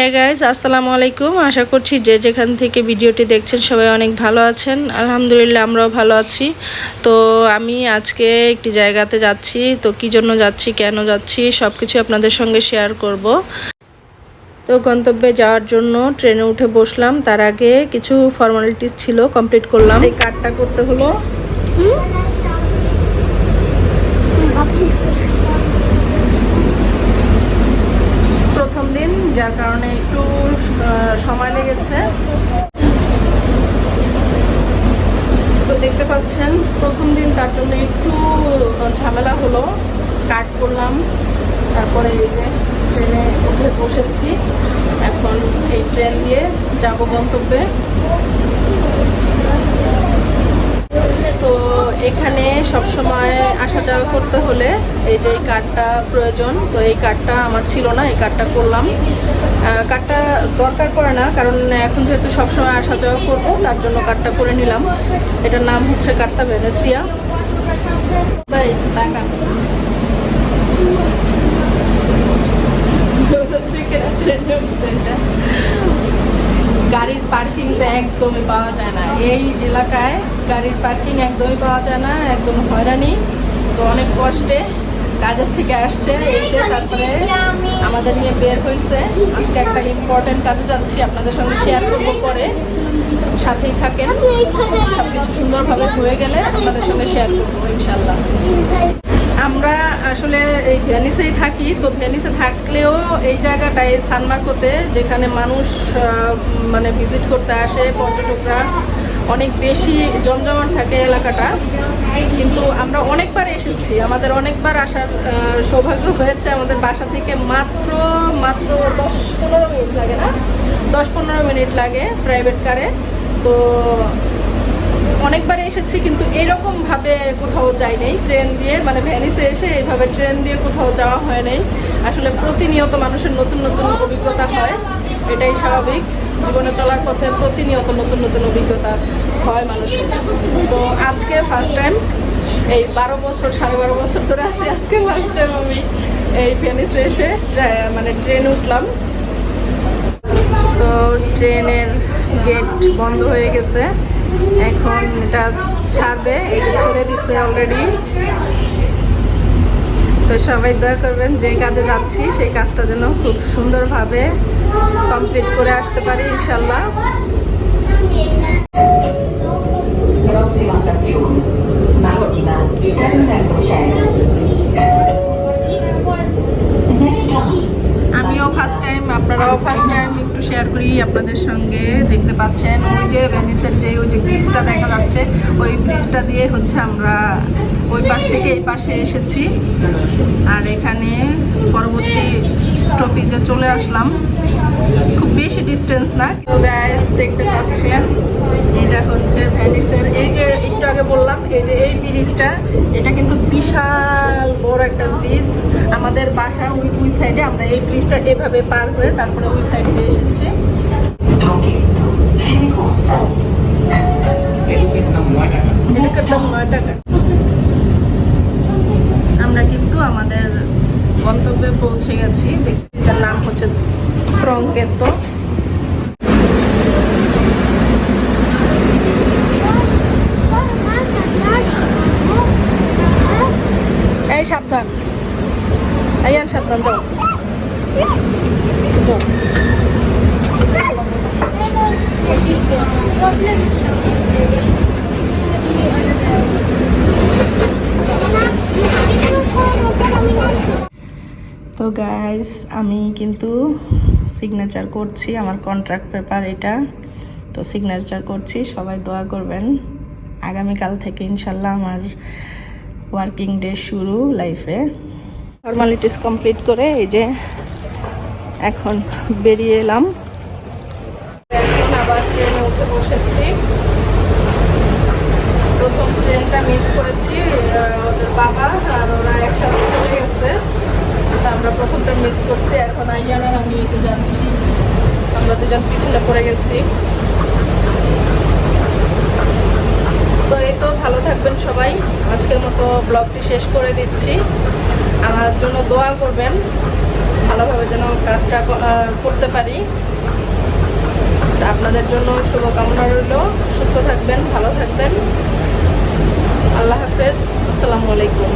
হ্যাঁ গাইজ আসসালামু আলাইকুম। আশা করছি যে যেখান থেকে ভিডিওটি দেখছেন সবাই অনেক ভালো আছেন। আলহামদুলিল্লাহ আমরাও ভালো আছি। তো আমি আজকে একটি জায়গাতে যাচ্ছি। তো কি জন্য যাচ্ছি কেন যাচ্ছি সব কিছু আপনাদের সঙ্গে শেয়ার করব। তো গন্তব্যে যাওয়ার জন্য ট্রেনে উঠে বসলাম। তার আগে কিছু ফর্মালিটিস ছিল কমপ্লিট করলাম। এই কার্ডটা করতে হলো প্রথম দিন যার কারণে একটু সময় লেগেছে। তো দেখতে পাচ্ছেন, প্রথম দিন তার জন্য একটু ঝামেলা হলো। কাট করলাম, তারপরে এই যে ট্রেনে উঠে বসেছি। এখন এই ট্রেন দিয়ে যাব গন্তব্যে। তো এখানে সব সময় আসা যাওয়া করতে হলে এই যে এই কার্ডটা প্রয়োজন, তো এই কার্ডটা আমার ছিল না, এই কার্ডটা করলাম। কার্ডটা দরকার পড়ে না, কারণ এখন যেহেতু সবসময় আসা যাওয়া করব, তার জন্য কার্ডটা করে নিলাম। এটার নাম হচ্ছে কার্ডটা ভেনেসিয়া। ভাই, টাকা। তো একদমই পাওয়া যায় না। এই এলাকায় গাড়ির পার্কিং একদমই পাওয়া যায় না, একদম হয়রানি। তো অনেক কষ্টে কাজের থেকে আসছে, এসে তারপরে আমাদের নিয়ে বের হয়েছে। আজকে একটা ইম্পর্টেন্ট কাজে যাচ্ছি, আপনাদের সঙ্গে শেয়ার করব পরে। সাথেই থাকেন। সব কিছু সুন্দরভাবে হয়ে গেলে আপনাদের সঙ্গে শেয়ার করব ইনশাল্লাহ আমরা আসলে এই ভ্যানিসেই থাকি, তো ভ্যানিসে থাকলেও এই জায়গাটায় সানমার্কোতে যেখানে মানুষ মানে ভিজিট করতে আসে পর্যটকরা, অনেক বেশি জমজমাট থাকে এলাকাটা। কিন্তু আমরা অনেকবার এসেছি, আমাদের অনেকবার আসার সৌভাগ্য হয়েছে আমাদের বাসা থেকে মাত্র মাত্র দশ পনেরো মিনিট লাগে না? দশ পনেরো মিনিট লাগে প্রাইভেট কারে তো অনেকবার এসেছি, কিন্তু এরকম ভাবে কোথাও যাই নাই। ট্রেন দিয়ে মানে ভ্যানিসে এসে এইভাবে ট্রেন দিয়ে কোথাও যাওয়া হয় নাই। আসলে প্রতিনিয়ত মানুষের নতুন নতুন অভিজ্ঞতা হয়, এটাই স্বাভাবিক। জীবনে চলার পথে প্রতিনিয়ত নতুন নতুন অভিজ্ঞতা হয় মানুষের। তো আজকে ফার্স্ট টাইম এই বারো বছর, সাড়ে বারো বছর ধরে আছি আজকে ফার্স্ট টাইম আমি এই ভ্যানিসে এসে মানে ট্রেন উঠলাম। তো ট্রেনের গেট বন্ধ হয়ে গেছে। এখন এটা ছাড়বে, এটা ছেড়ে দিছে অলরেডি তো সবাই দয়া করবেন, যে কাজে যাচ্ছি, সেই কাজটা যেন খুব সুন্দরভাবে কমপ্লিট করে আসতে পারি ইনশাল্লাহ crociere. Next stop, আমিও ফার্স্ট টাইম আপনারাও ফার্স্ট টাইম একটু শেয়ার করি আপনাদের সঙ্গে দেখতে পাচ্ছেন ওই যে ভ্যানিসের যে ওই যে ব্রিজটা দেখা যাচ্ছে, ওই ব্রিজটা দিয়ে হচ্ছে আমরা ওই পাশ থেকে এই পাশে এসেছি। আর এখানে পরবর্তী স্টপেজে চলে আসলাম। খুব বেশি ডিস্টেন্স না। তো গ্যাস দেখতে পাচ্ছেন? এটা হচ্ছে ভ্যানিসের এই যে একটু আগে বললাম এই যে এই ব্রিজটা এটা কিন্তু বিশাল বড় একটা ব্রিজ আমাদের বাসা ওই ওই সাইডে আমরা এই ব্রিজটা এভাবে পার হয়ে তারপরে ওই সাইডে এসেছি। দাম নয় টাকা ব্রিজের নাম হচ্ছে ট্রঙ্কেতো এই সাবধান আইয়ান সাবধান যাও যাও। guys আমি কিন্তু সিগনেচার করছি আমার কন্ট্রাক্ট পেপার এটা। তো সিগনেচার করছি, সবাই দোয়া করবেন। আগামীকাল থেকে ইনশাল্লাহ আমার ওয়ার্কিং ডে শুরু লাইফে ফর্মালিটিস কমপ্লিট করে এই যে এখন বেরিয়ে এলাম। আবার ট্রেনে উঠে বসেছি। দুজন পিছনে পড়ে গেছি। তো এই তো, ভালো থাকবেন সবাই। আজকের মতো ব্লগটি শেষ করে দিচ্ছি। আমার জন্য দোয়া করবেন, ভালোভাবে যেন কাজটা করতে পারি। আপনাদের জন্য শুভকামনা রইল। সুস্থ থাকবেন, ভালো থাকবেন। আল্লাহ হাফেজ। আসসালামু আলাইকুম।